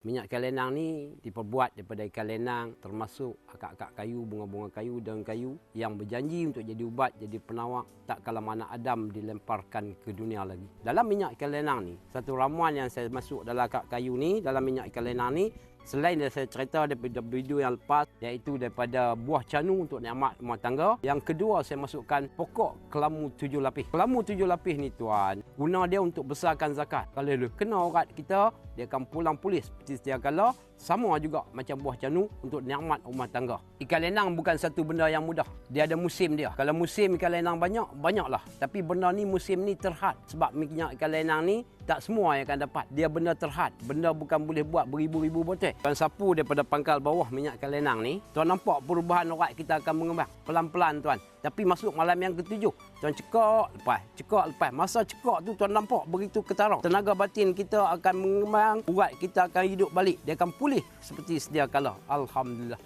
Minyak ikan lenang ni diperbuat daripada ikan lenang termasuk akak-akak kayu, bunga-bunga kayu, daun kayu yang berjanji untuk jadi ubat, jadi penawar tak kala mana Adam dilemparkan ke dunia lagi. Dalam minyak ikan lenang ni, satu ramuan yang saya masuk dalam akak kayu ni, dalam minyak ikan lenang ni, selain dari saya cerita daripada video yang lepas, iaitu daripada buah canu untuk nikmat rumah tangga. Yang kedua, saya masukkan pokok kelamu tujuh lapis. Kelamu tujuh lapis ni tuan, guna dia untuk besarkan zakat. Kalau dia kena urat kita, dia akan pulang pulih seperti sedia kala sama juga macam buah canu untuk nikmat rumah tangga. Ikan lenang bukan satu benda yang mudah. Dia ada musim dia. Kalau musim ikan lenang banyak, banyaklah. Tapi benda ni musim ni terhad. Sebab minyak ikan lenang ni tak semua yang akan dapat. Dia benda terhad. Benda bukan boleh buat beribu-ribu botol. Tuan sapu daripada pangkal bawah minyak ikan lenang ni, tuan nampak perubahan urat kita akan mengembang. Pelan-pelan tuan. Tapi masuk malam yang ketujuh, tuan cekak lepas, cekak lepas. Masa cekak tu tuan nampak begitu ketarang. Tenaga batin kita akan mengembang, urat kita akan hidup balik. Dia akan pulih seperti sedia kala. Alhamdulillah.